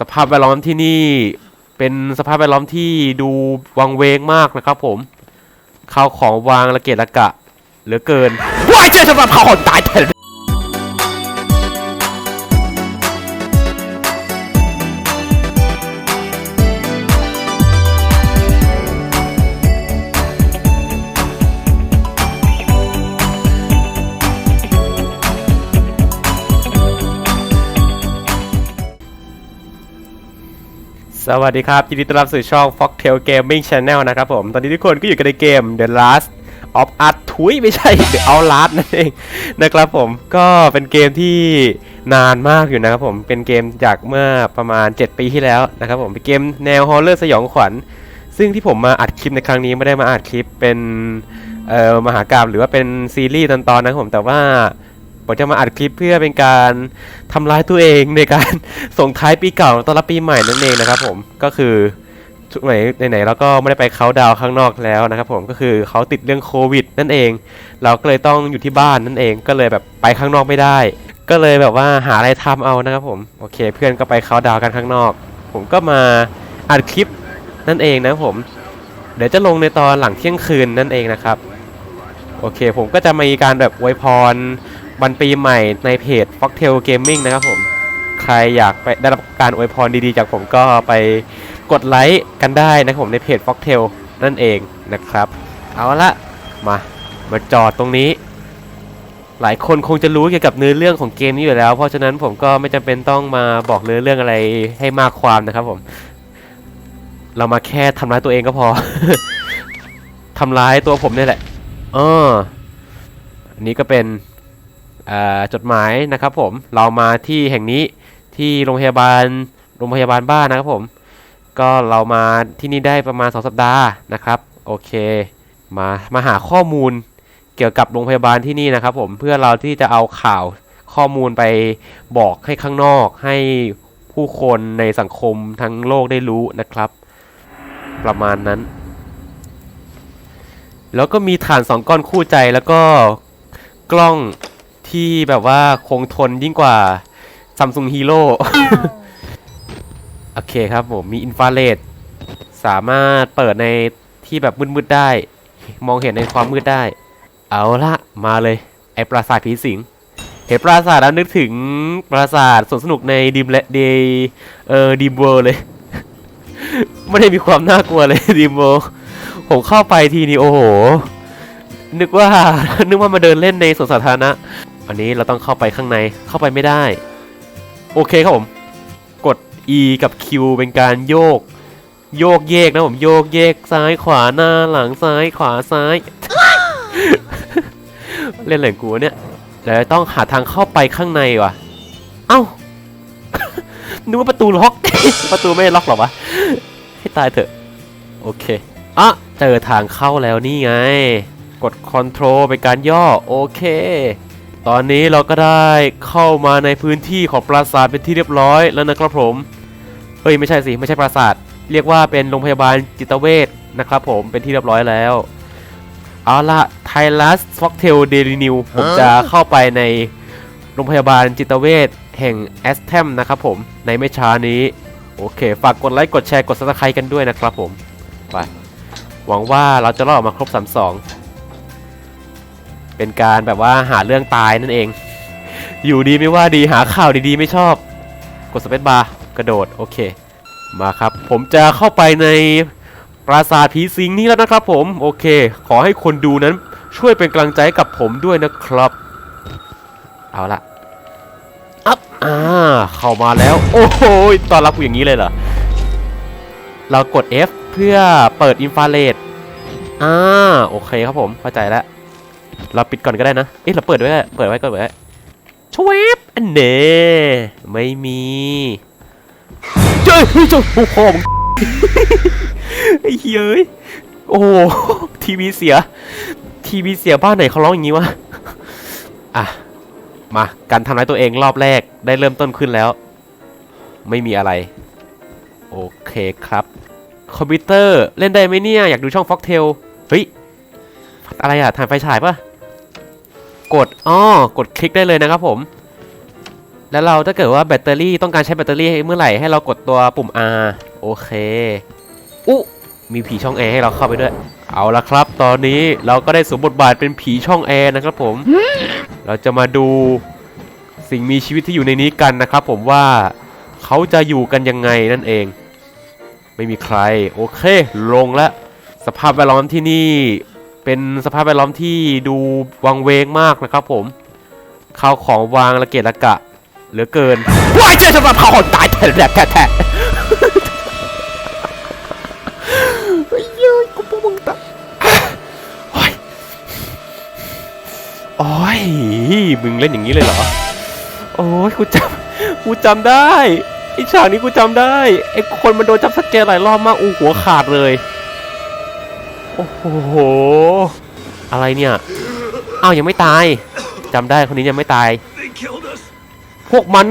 สภาพแวดล้อมที่นี่เป็นสภาพแวดล้อมที่ดูวังเวงมากนะครับผมข้าวของวางระเกะระกะ เหลือเกินว้ายเจ้าสำหรับข้าวของตายเถ สวัสดีครับยินดีต้อนรับสู่ช่อง Foxtail Gaming Channel นะครับผม ตอนนี้ทุกคนก็อยู่กันในเกม The Last of Us ทุยไม่ใช่ The Outlast นั่นเองนะครับผมก็เป็นเกมที่นานมากอยู่นะครับผมเป็นเกมจากเมื่อประมาณ 7 ปีที่แล้วนะครับผมเป็นเกมแนวฮอลเลอร์สยองขวัญ ซึ่งที่ผมมาอัดคลิปในครั้งนี้ไม่ได้มาอัดคลิปเป็นเอ่อมหากราบหรือว่าเป็นซีรีส์ตอนๆนะครับผมแต่ว่า ผมจะมาอัดคลิปเพื่อเป็นการทำร้ายตัวเองในการส่งท้ายปีเก่าต้อนรับปีใหม่นั่นเองนะครับผมก็คือทุกไหนไหนเราก็ไม่ได้ไปเขาดาวข้างนอกแล้วนะครับผมก็คือเขาติดเรื่องโควิด นั่นเอง เราก็เลยต้องอยู่ที่บ้านนั่นเองก็เลยแบบไปข้างนอกไม่ได้ ก็เลยแบบว่าหาอะไรทำเอานะครับผมโอเค เพื่อนก็ไปเขาดาวกันข้างนอก ผมก็มาอัดคลิปนั่นเองนะผม เดี๋ยวจะลงในตอนหลังเที่ยงคืนนั่นเองนะครับ โอเค ผมก็จะมีการแบบอวยพร วันปีใหม่ในเพจ Foxtail Gaming นะครับผม ใครอยากไปได้รับการอวยพรดีๆ จากผมก็ไปกดไลค์กันได้นะครับผมในเพจ Foxtail นั่นเองนะครับ เอาละมา มาจอดตรงนี้ หลายคนคงจะรู้เกี่ยวกับเนื้อเรื่องของเกมนี้อยู่แล้ว เพราะฉะนั้นผมก็ไม่จำเป็นต้องมาบอกเนื้อเรื่องอะไรให้มากความนะครับผม เรามาแค่ทำร้ายตัวเองก็พอทำร้ายตัวผมนี่แหละเอออันนี้ก็เป็น จดหมายนะครับผมเรามาที่แห่งนี้ที่โรงพยาบาลโรงพยาบาลบ้านนะครับผมก็เรามาที่นี่ได้ประมาณ 2 สัปดาห์นะครับโอเคมามาหาข้อมูลเกี่ยวกับโรงพยาบาลที่นี่นะครับผมเพื่อเราที่จะเอาข่าวข้อมูลไปบอกให้ข้างนอก ให้ผู้คนในสังคมทั้งโลกได้รู้นะครับ ประมาณนั้น แล้วก็มีฐานสองก้อนคู่ใจแล้วก็กล้อง ที่แบบว่าคงทนยิ่งกว่า Samsung Hero โอเคครับผม มีอินฟราเรดสามารถเปิดในที่แบบมืดๆได้ มองเห็นในความมืดได้ เอาละมาเลย ไอปราสาทผีสิง เห็นปราสาทแล้วนึกถึงปราสาทสวนสนุกในดิมและเดเออดิมเวร์เลย ไม่ได้มีความน่ากลัวเลยดิมเวร์ผมเข้าไปทีนี้โอ้โห นึกว่านึกว่ามาเดินเล่นในสวนสาธารณะ อันนี้เราต้องเข้าไปข้างในเข้าไปไม่ได้ โอเคครับผม กด E กับ Q เป็นการโยก โยกเยกนะผมโยกเยกซ้ายขวาหน้าหลังซ้ายขวาซ้าย เล่นอะไรของกูเนี่ยเดี๋ยวต้องหาทางเข้าไปข้างในว่ะ เอ้า นึกว่าประตูล็อก ประตูไม่ล็อกหรอวะ ให้ตายเถอะ โอเค อะ เจอทางเข้าแล้วนี่ไง กด Ctrl เป็นการย่อ โอเค ตอนนี้เราก็ได้เข้ามาในพื้นที่ของปราสาทเป็นที่เรียบร้อยแล้วนะครับผม เฮ้ยไม่ใช่สิ ไม่ใช่ปราสาท เรียกว่าเป็นโรงพยาบาลจิตเวชนะครับผมเป็นที่เรียบร้อยแล้ว เอาละไทลัสฟ็อกเทลเดลินิวผมจะเข้าไปในโรงพยาบาลจิตเวชแห่งแอสเทมนะครับผมในไม่ช้านี้ โอเค ฝากกดไลค์กดแชร์กดซับสไครต์กันด้วยนะครับผม ไป หวังว่าเราจะรอดออกมาครบ 32 เป็นการแบบว่าหาเรื่องตายนั่นเอง อยู่ดีไม่ว่าดีหาข่าวดีๆไม่ชอบ กดสเปซบาร์กระโดดโอเค มาครับ ผมจะเข้าไปในปราสาทผีสิงนี้แล้วนะครับ ผมโอเค ขอให้คนดูนั้นช่วยเป็นกำลังใจกับผมด้วยนะครับ เอาละอัพอ่าเข้ามาแล้ว โอ้โหตอนรับกูอย่างนี้เลยเหรอเรากด F เพื่อเปิดอินฟราเรดอ่าโอเคครับผมเข้าใจแล้ว เราปิดก่อนก็ได้นะ เอ๊ะเราเปิดไว้ก็เปิดไว้ก็เปิดไว้ชวบอันเน่ไม่มีเจ้ยเฮ้ยเจ้าโอ้โหมึงไอ้เหี้ยเอ้ยโอ้ทีวีเสีย ทีวีเสียบ้านไหนเขาร้องอย่างนี้วะอะมาการทำร้ายตัวเองรอบแรกได้เริ่มต้นขึ้นแล้ว ไม่มีอะไร โอเคครับ คอมพิวเตอร์เล่นได้ไหมเนี่ย อยากดูช่อง Foxtail เฮ้ย อะไรอะถ่ายไฟฉายปะ กดอ้อกดคลิกได้เลยนะครับผม แล้วเราถ้าเกิดว่าแบตเตอรี่ต้องการใช้แบตเตอรี่เมื่อไหร่ให้เรากดตัวปุ่ม R โอเคอุ๊มีผีช่องแอร์ให้เราเข้าไปด้วย เอาละครับ ตอนนี้เราก็ได้สวมบทบาทเป็นผีช่องแอร์นะครับผม เราจะมาดูสิ่งมีชีวิตที่อยู่ในนี้กันนะครับผมว่าเขาจะอยู่กันยังไงนั่นเอง ไม่มีใคร โอเค ลงแล้วสภาพแวดล้อมที่นี่ เป็นสภาพแวดล้อมที่ดูวังเวงมากนะครับผมข้าวของวางระเกะระกะ เหลือเกินว้ายเจ้าสำหรับเขาตายแท้แท้แท้แท้ไอ้เหี้ยกูพวกมึงตายโอ้ยโอ้ยมึงเล่นอย่างนี้เลยเหรอ โอ้ยกูจำกูจำได้ไอฉากนี้กูจำได้ไอคนมันโดนจับสแกนหลายรอบมากอู้หัวขาดเลย โอ้โห อะไรเนี่ย อ้าวยังไม่ตาย จำได้คนนี้ยังไม่ตาย พวกมัน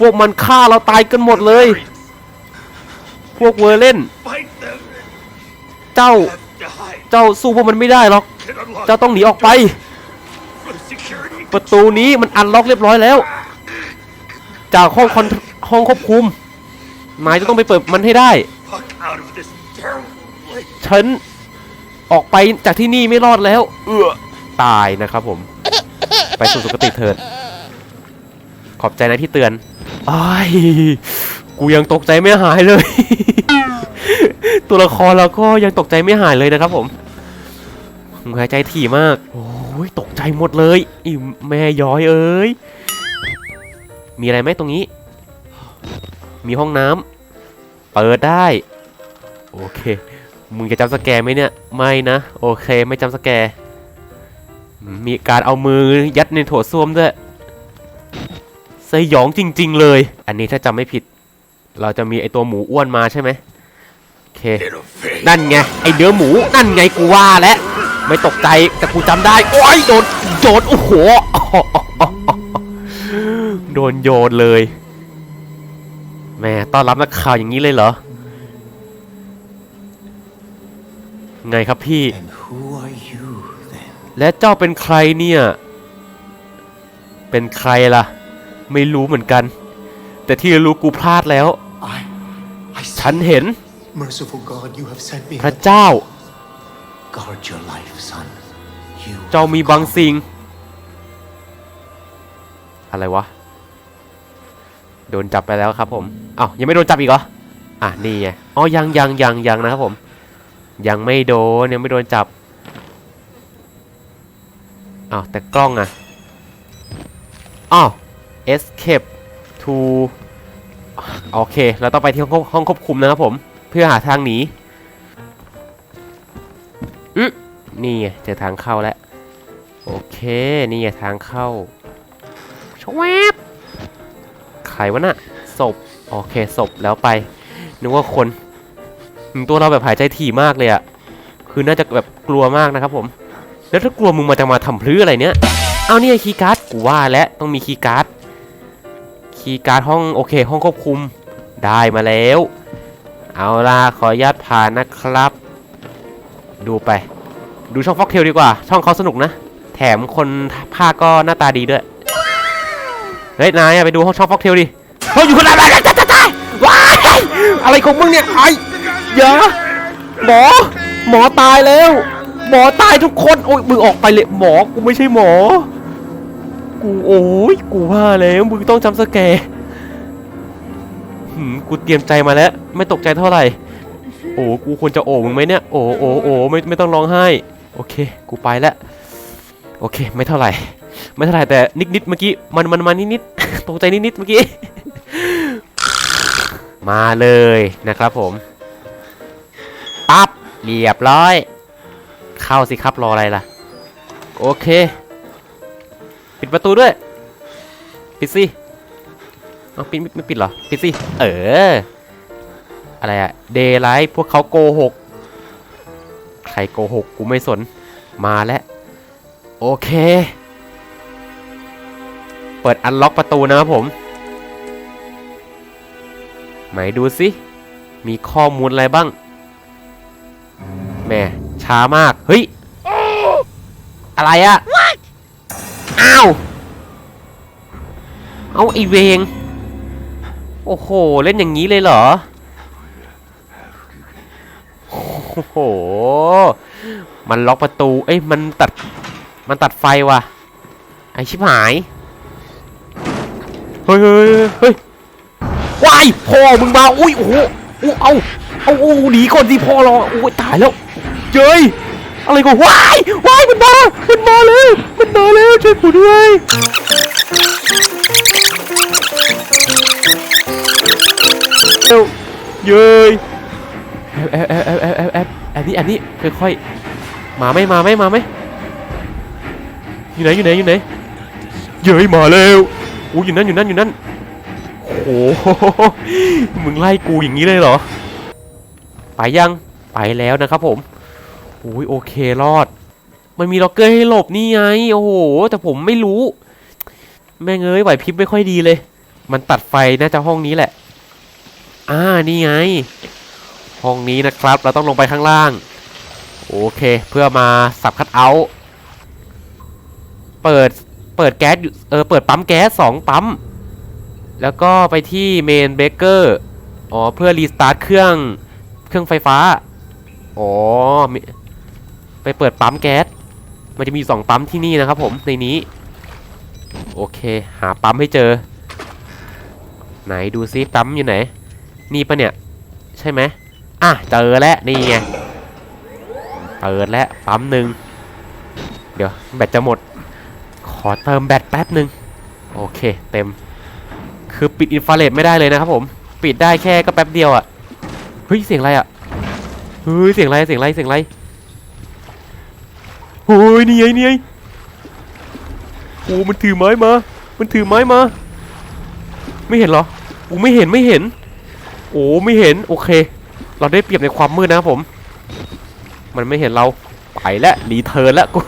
พวกมันฆ่าเราตายกันหมดเลย พวกเวอร์เล่น เจ้า เจ้าสู้พวกมันไม่ได้หรอก เจ้าต้องหนีออกไป ประตูนี้มันอันล็อกเรียบร้อยแล้ว จากห้องคอนห้องควบคุมนายจะต้องไปเปิดมันให้ได้ Fuck out of this terrible place. ฉันออกไปจากที่นี่ไม่รอดแล้ว เออตายนะครับผม ไปสู่สุคติเถิด ขอบใจนะที่เตือนอ้ายกูยังตกใจไม่หายเลย ตัวละครเราก็ยังตกใจไม่หายเลยนะครับผมมึงหายใจถี่มาก โอ้ยตกใจหมดเลยอีแม่ย้อยเอ้ย มีอะไรไหมตรงนี้ มีห้องน้ำเปิดได้ โอเค มึงจะจำสแกร์ไหมเนี่ยไม่นะโอเคไม่จำสแกร์มีการเอามือยัดในโถส้วมด้วยสยองจริง ๆ เลย อันนี้ถ้าจำไม่ผิด เราจะมีไอตัวหมูอ้วนมาใช่ไหมโอเค นั่นไงไอเนื้อหมูนั่นไงกูว่าแล้วไม่ตกใจแต่กูจำได้โอ้ยโดนโดนโอ้โหโดนโยนเลยแม่ต้อนรับนักข่าวอย่างนี้เลยเหรอ ไงครับพี่ And who are you then? และเจ้าเป็นใครเนี่ย เป็นใครล่ะ ไม่รู้เหมือนกัน แต่ที่รู้กูพลาดแล้ว I, I ฉัน see. เห็น Merciful God, you have sent me. พระเจ้า Guard your life, son. You. เจ้ามีบางสิ่ง อะไรวะ โดนจับไปแล้วครับผม อ้าว ยังไม่โดนจับอีกเหรอ อะ นี่ไง อ๋อ ยังยังยังยังนะครับผม ยังไม่โดนยังไม่โดนจับอ้าวแต่กล้องอะอ้าว escape to โอเค เราต้องไปที่ห้องห้องควบคุมนะครับผม เพื่อหาทางหนีอืนี่ไงเจอทางเข้าแล้ว โอเค นี่ไงทางเข้าชวบใครวะน่ะศพ โอเคศพแล้วไป นึกว่าคน ตัวเราแบบหายใจถี่มากเลยอะคือน่าจะแบบกลัวมากนะครับผม แล้วถ้ากลัวมึงมาจะมาทำพลื้ออะไรเนี้ยเอาเนี่ไงคีย์การ์ดกูว่าแล้วต้องมีคีย์การ์ดคีย์การ์ดห้องโอเค ห้องควบคุมได้มาแล้ว เอาล่ะขออนุญาตผ่านนะครับ ดูไป ดูช่องฟ็อกเทลดีกว่า ช่องเขาสนุกนะ แถมคนภาคก็หน้าตาดีด้วยเฮ้ยนายไปดูห้องช่องฟ็อกเทลดิเฮ้ยอยู่คนละแบบตายตายตายว้ายอะไรของมึงเนี่ยไอ ยาหมอ หมอตายแล้ว หมอตายทุกคน โอ้ยมึงออกไปเลยหมอ กูไม่ใช่หมอ กูโอ้ย กูว่าแล้วมึงต้องจำสแกร์หืมกูเตรียมใจมาแล้ว ไม่ตกใจเท่าไหร่ โอ้ กูควรจะโอบมึงไหมเนี่ย โอ้โอ้โอ้ไม่ไม่ต้องร้องไห้ โอเค กูไปแล้ว โอเค ไม่เท่าไหร่ ไม่เท่าไหร่แต่นิดนิดเมื่อกี้ มันมันมานิดนิดตกใจนิดนิดเมื่อกี้ มาเลยนะครับผม ปั๊บเรียบร้อย เข้าสิครับรออะไรล่ะ โอเค ปิดประตูด้วย ปิดสิเอาปิดไม่ปิดเหรอ ปิดสิ เออ อะไรอะเดย์ไลท์พวกเขาโกหก ใครโกหกกูไม่สน มาแล้ว โอเค เปิดอันล็อกประตูนะครับผมไหนดูสิ มีข้อมูลอะไรบ้าง แหม่ช้ามาก เฮ้ย อะไรอะอ้าว เอาไอเวง โอ้โห เล่นอย่างนี้เลยเหรอ โอ้โห มันล็อกประตู เอ้ย มันตัด มันตัดไฟว่ะ ไอชิบหาย เฮ้ยเฮ้ยเฮ้ยว้ายพ่อมึงมา อุ้ย โอ้โหอู้เอา เอาโอ้หนีก่อนสิพ่อเราโอ้ย ตายแล้ว เย้ยอะไรก็ว้ายว้ายมันมา มันมาเลยมันมาแล้วช่วยกูด้วยเอ้าเย้ยแอบแอบแอบแอบแอบแอบแอบนี่แอบนี่ค่อยๆมาไหมมาไหมมาไหมอยู่ไหนอยู่ไหนอยู่ไหนเย้ยมาแล้วโอ้อยู่นั่นอยู่นั่นอยู่นั่นโอ้โหมึงไล่กูอย่างนี้เลยเหรอ ไปยังไปแล้วนะครับผม อ้ยโอเครอด มันมีล็อกเกอร์ให้หลบนี่ไง โอ้โห แต่ผมไม่รู้ แม่งเอ้ยไหวพริบไม่ค่อยดีเลย มันตัดไฟน่าจะห้องนี้แหละ อ่า นี่ไง ห้องนี้นะครับ เราต้องลงไปข้างล่าง โอเค เพื่อมาสับคัดเอา เปิด เปิดแก๊สเออ เปิดปั๊มแก๊สสองปั๊ม แล้วก็ไปที่เมนเบเกอร์ อ๋อ เพื่อรีสตาร์ทเครื่อง เครื่องไฟฟ้า อ๋อมี ไปเปิดปั๊มแก๊ส มันจะมีสองปั๊มที่นี่นะครับผมในนี้ โอเค หาปั๊มให้เจอ ไหนดูซิปั๊มอยู่ไหน นี่ปะเนี่ย ใช่ไหมอะเจอแล้วนี่ไงเปิดแล้วปั๊มหนึ่งเดี๋ยวแบตจะหมด ขอเติมแบตแป๊บหนึ่งโอเค เต็ม คือปิดอินฟราเรดไม่ได้เลยนะครับผม ปิดได้แค่ก็แป๊บเดียวอะ่ะเฮ้ยเสียงอะไรอะ่ะเฮ้ยเสียงอะไรเสียงอะไรเสียงอะไร โอ้ยนี่ไงนี่ไงโอ้มันถือไม้มา มันถือไม้มา ไม่เห็นเหรอโอ้ไม่เห็นไม่เห็น โอ้ไม่เห็นโอเค เราได้เปรียบในความมืดนะครับผม มันไม่เห็นเราไปแล้วรีเทิร์นแล้วกู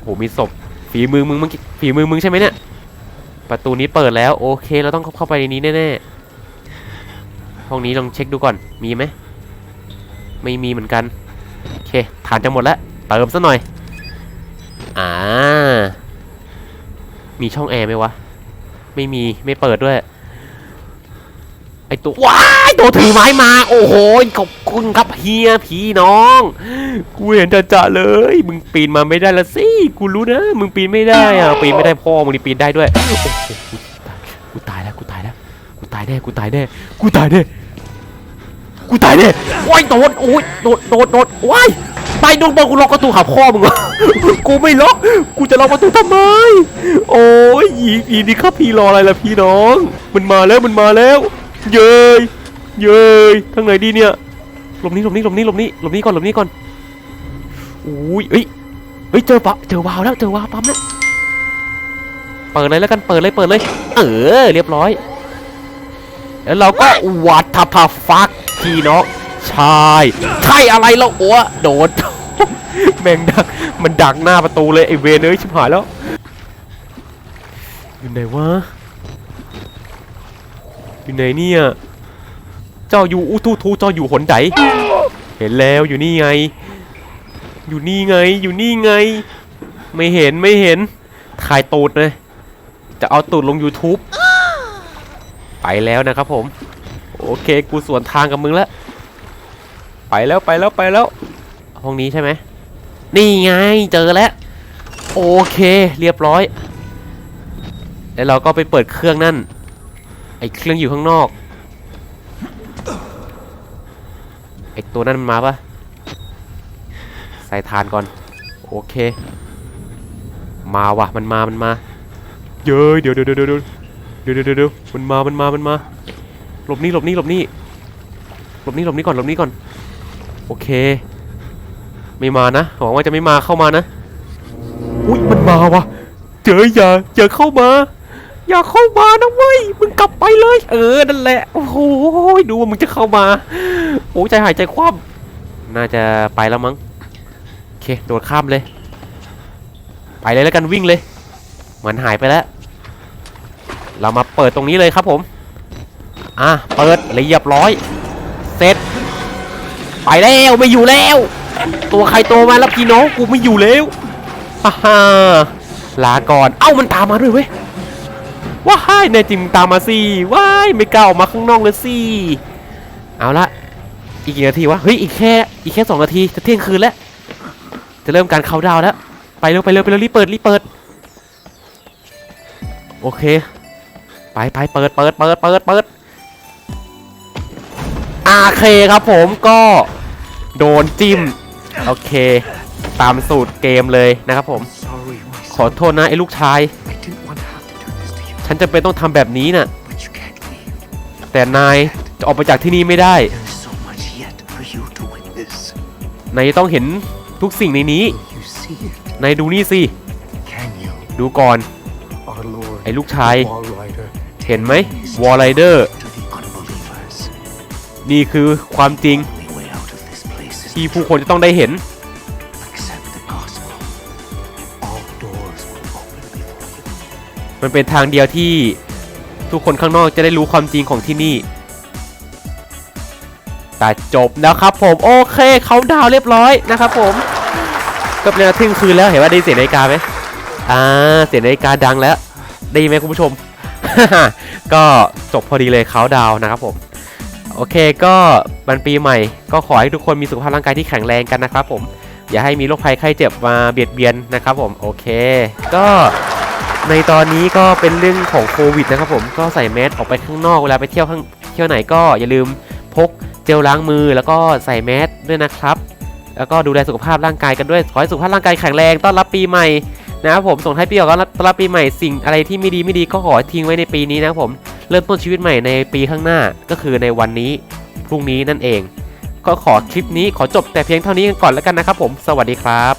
โหมีศพฝีมือมึงมึงฝีมือมึงใช่ไหมเนี่ยประตูนี้เปิดแล้วโอเคเราต้องเข้าไปในนี้แน่ๆห้องนี้ลองเช็คดูก่อนมีไหมไม่มีเหมือนกัน ฐานจะหมดแล้ว เติมซะหน่อย อ่า มีช่องแอร์ไหมวะ ไม่มี ไม่เปิดด้วย ไอตัว ว้ายตัวถือไม้มา โอ้โห ขอบคุณครับเฮียพี่น้อง กูเห็นจะจะเลย มึงปีนมาไม่ได้ละสิ กูรู้นะ มึงปีนไม่ได้อะปีนไม่ได้พ่อ มึงนี่ปีนได้ด้วย โอ้โห กูตายแล้ว กูตายแล้ว กูตายแน่ กูตายแน่ กูตายแน่กูตายแน่ว้ยโดนโอ้ยโดดโดดโดดว้ย ไปโดนบอกกูล็อกประตูหาพ่อมึงวะกูไม่ล็อก กูจะล็อกประตูทำไม โอ้ยอีอีนี่ครับพี่รออะไรล่ะพี่น้อง มันมาแล้วมันมาแล้ว เย้ยเย้ยทางไหนดีเนี่ยหลบนี้หลบนี้หลบนี้หลบนี้หลบนี้ก่อนหลบนี้ก่อนอุ้ยเอ้ยเฮ้ยเจอปะเจอวาวแล้วเจอวาวปั๊มแล้วเปิดเลยแล้วกันเปิดเลยเปิดเลย เออเรียบร้อย แล้วเราก็วัดทัพฟักพี่น้องใช่ใช่อะไรแล้วโอ้โดด แม่งดักมันดักหน้าประตูเลยไอเวนเอ้ยชิบหายแล้ว อยู่ไหนวะ อยู่ไหนเนี่ย เจ้าอยู่อุทูทูเจ้าอยู่หนไดเห็นแล้วอยู่นี่ไง อยู่นี่ไง อยู่นี่ไง ไม่เห็นไม่เห็นถ่ายตูดเลย จะเอาตูดลง YouTube ไปแล้วนะครับผม โอเค กูสวนทางกับมึงแล้ว ไปแล้วไปแล้วไปแล้ว ห้องนี้ใช่ไหมนี่ไงเจอแล้วโอเค เรียบร้อย แล้วเราก็ไปเปิดเครื่องนั่น ไอ้เครื่องอยู่ข้างนอก ไอ้ตัวนั้นมันมาปะใส่ทานก่อน โอเค มาวะมันมา มันมา เย้ยเดี๋ยวเดี๋ยวเดี๋ยวเดี๋ยวเดี๋ยวเดี๋ยวเดี๋ยวมันมา มันมา มันมา หลบนี่หลบนี่หลบนี่ หลบนี่หลบนี่ก่อน หลบนี่ก่อน โอเค ไม่มานะหวังว่าจะไม่มาเข้ามานะอุ้ยมันมาวะเจออย่าอย่าเข้ามา อย่าเข้ามานะเว้ยมึงกลับไปเลย เออนั่นแหละโอ้โหดูว่ามึงจะเข้ามาโอ้ใจหายใจคว่ำน่าจะไปแล้วมั้งโอเคโดดข้ามเลย ไปเลยแล้วกันวิ่งเลยมันหายไปแล้ว เรามาเปิดตรงนี้เลยครับผม อะ เปิดเรียบร้อย เสร็จ ไปแล้ว ไม่อยู่แล้ว ตัวใครตัวมาแล้วพี่น้องกูไม่อยู่แล้วฮ่าฮ่าลาก่อน เอ้ามันตามมาด้วยเว้ยว้ายแน่จริงตามมาสิว้ายไม่กล้าออกมาข้างนอกเลยสิเอาละอีกกี่นาทีวะเฮ้ยอีกแค่อีกแค่สองนาทีจะเที่ยงคืนแล้วจะเริ่มการเขาดาวแล้วไปเร็วไปเร็วไปเร็วรีบเปิดรีบเปิดโอเค ไปไปเปิดเปิดเปิดเปิดเปิดอาเคครับผมก็โดนจิ้ม โอเค ตามสูตรเกมเลยนะครับผม Sorry, my ขอโทษนะไอ้ลูกชาย I didn't want to have to do this to you, ฉันจะเป็นต้องทำแบบนี้น่ะ but you can't leave. แต่นายจะออกไปจากที่นี่ไม่ได้ There's so much yet for you to witness. นายจะต้องเห็นทุกสิ่งในนี้ You see it, นายดูนี่สิ can you? ดูก่อน Our Lord, ไอ้ลูกชาย the Wall Rider, เห็นไหมวอลไรเดอร์ to the unbelievers. นี่คือความจริง ที่ผู้คนจะต้องได้เห็น accept the gospel. All doors will open before you. มันเป็นทางเดียวที่ทุกคนข้างนอกจะได้รู้ความจริงของที่นี่แต่จบแล้วครับผมโอเคเขาดาวน์เรียบร้อยนะครับผมก็เป็นเวลาเที่ยงคืนแล้วเห็นว่าได้ยินเสียงนาฬิกาไหมอ่าเสียงนาฬิกาดังแล้วได้ยินไหมคุณผู้ชม ก็จบพอดีเลยเขาดาวน์นะครับผม โอเคก็วันปีใหม่ ก็ขอให้ทุกคนมีสุขภาพร่างกายที่แข็งแรงกันนะครับผม อย่าให้มีโรคภัยไข้เจ็บมาเบียดเบียนนะครับผมโอเค ก็ในตอนนี้ก็เป็นเรื่องของโควิดนะครับผมก็ใส่แมสออกไปข้างนอกเวลาไปเที่ยวข้างเที่ยวไหนก็อย่าลืมพกเจลล้างมือแล้วก็ใส่แมสด้วยนะครับ แล้วก็ดูแลสุขภาพร่างกายกันด้วย ขอให้สุขภาพร่างกายแข็งแรงต้อนรับปีใหม่นะครับผมส่งท้ายปีเก่าต้อนต้อนรับปีใหม่สิ่งอะไรที่ไม่ดีไม่ดีก็ขอทิ้งไว้ในปีนี้นะครับผม เริ่มต้นชีวิตใหม่ในปีข้างหน้าก็คือในวันนี้พรุ่งนี้นั่นเอง ก็ขอคลิปนี้ขอจบแต่เพียงเท่านี้กันก่อนแล้วกันนะครับผม สวัสดีครับ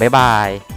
บ๊ายบาย